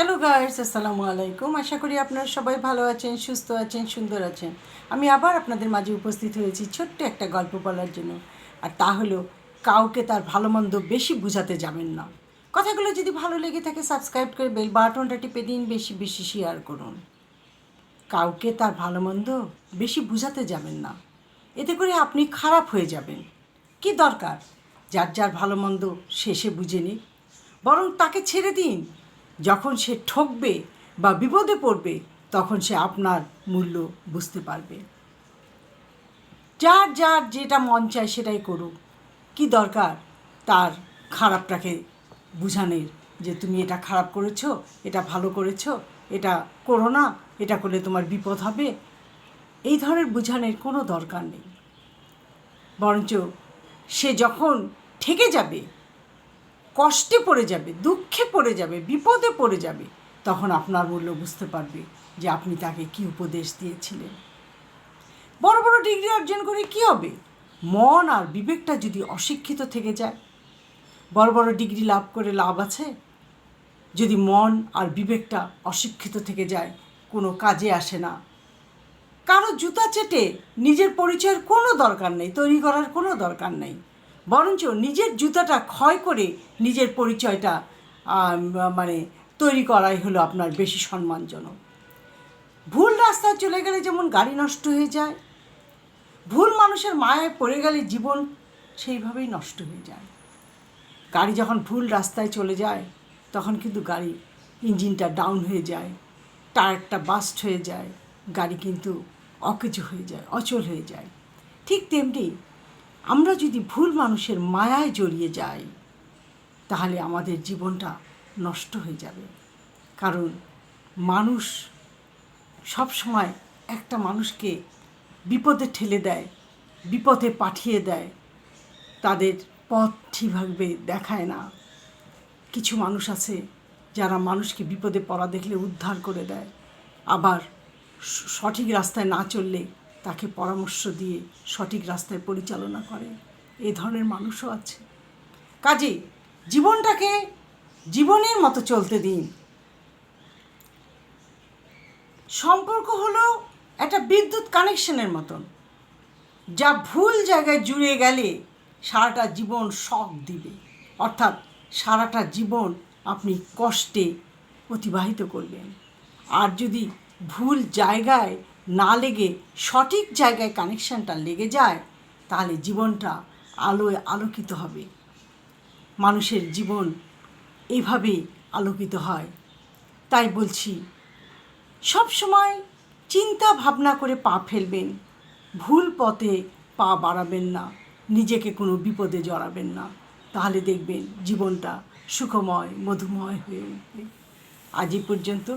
Hello guys আসসালামু আলাইকুম আশা করি আপনারা সবাই ভালো আছেন, সুস্থ আছেন, সুন্দর আছেন। আমি আবার আপনাদের মাঝে উপস্থিত হয়েছি ছোট্ট একটা গল্প বলার জন্য। আর তা হলো, কাউকে তার ভালো মন্দ বেশি বুঝাতে যাবেন না। কথাগুলো যদি ভালো লেগে থাকে সাবস্ক্রাইব করে বেল বাটনটা টিপে দিন, বেশি বেশি শেয়ার করুন। কাউকে তার ভালো মন্দ বেশি বুঝাতে যাবেন না। এতে করে আপনি খারাপ হয়ে যাবেন। কি দরকার? যার যার ভালো মন্দ শেষে বুঝে নিক। বরং তাকে ছেড়ে দিন। যখন সে ঠকবে বা বিপদে পড়বে, তখন সে আপনার মূল্য বুঝতে পারবে। যার যার যেটা মন চায় সেটাই করুক। কি দরকার? তার খারাপটাকে বুঝানোর যে তুমি এটা খারাপ করেছ, এটা ভালো করেছ, এটা করো না, এটা করলে তোমার বিপদ হবে। এই ধরনের বুঝানোর কোনো দরকার নেই। বরঞ্চ সে যখন ঠেকে যাবে কষ্টে পড়ে যাবে, দুঃখে পড়ে যাবে, বিপদে পড়ে যাবে, তখন আপনার মূল্য বুঝতে পারবে যে আপনি তাকে কি উপদেশ দিয়েছিলেন। বড় বড় ডিগ্রি অর্জন করে কি হবে? মন আর বিবেকটা যদি অশিক্ষিত থেকে যায়, বড় বড় ডিগ্রি লাভ করে লাভ আছে। যদি মন আর বিবেকটা অশিক্ষিত থেকে যায়, কোনো কাজে আসে না। কারও জুতা চেটে নিজের পরিচয়ের কোনো দরকার নেই, তৈরি করার কোনো দরকার নেই। বরঞ্চ নিজের জুতাটা ক্ষয় করে নিজের পরিচয়টা মানে তৈরি করাই হলো আপনার বেশি সম্মানজনক। ভুল রাস্তায় চলে গেলে যেমন গাড়ি নষ্ট হয়ে যায়, ভুল মানুষের মায়ায় পড়ে গেলে জীবন সেইভাবেই নষ্ট হয়ে যায়। গাড়ি যখন ভুল রাস্তায় চলে যায়, তখন কিন্তু গাড়ি ইঞ্জিনটা ডাউন হয়ে যায়, টায়ারটা বাস্ট হয়ে যায়, গাড়ি কিন্তু অকেজো হয়ে যায়, অচল হয়ে যায়। ঠিক তেমনি আমরা যদি ভুল মানুষের মায়ায় জড়িয়ে যাই, তাহলে আমাদের জীবনটা নষ্ট হয়ে যাবে। কারণ মানুষ সব সময় একটা মানুষকে বিপদে ঠেলে দেয়, বিপদে পাঠিয়ে দেয়। তাদের পথ ঠিকভাবে দেখায় না। কিছু মানুষ আছে যারা মানুষকে বিপদে পড়া দেখলে উদ্ধার করে দেয়। আবার সঠিক রাস্তায় না চললে তাকে পরামর্শ দিয়ে সঠিক রাস্তায় পরিচালনা করে। এই ধরনের মানুষও আছে। কাজে জীবনটাকে জীবনের মতো চলতে দিন। সম্পর্ক হলো একটা বিদ্যুৎ কানেকশনের মতন, যা ভুল জায়গায় জুড়ে গেলে সারাটা জীবন শখ দিবে। অর্থাৎ সারাটা জীবন আপনি কষ্টে অতিবাহিত করবেন। আর যদি ভুল জায়গায় না লেগে সঠিক জায়গায় কানেকশানটা লেগে যায়, তাহলে জীবনটা আলোয় আলোকিত হবে। মানুষের জীবন এইভাবেই আলোকিত হয়। তাই বলছি, সব সময় চিন্তা ভাবনা করে পা ফেলবেন, ভুল পথে পা বাড়াবেন না, নিজেকে কোনো বিপদে জড়াবেন না। তাহলে দেখবেন জীবনটা সুখময়, মধুময় হয়ে উঠবে। আজ পর্যন্ত।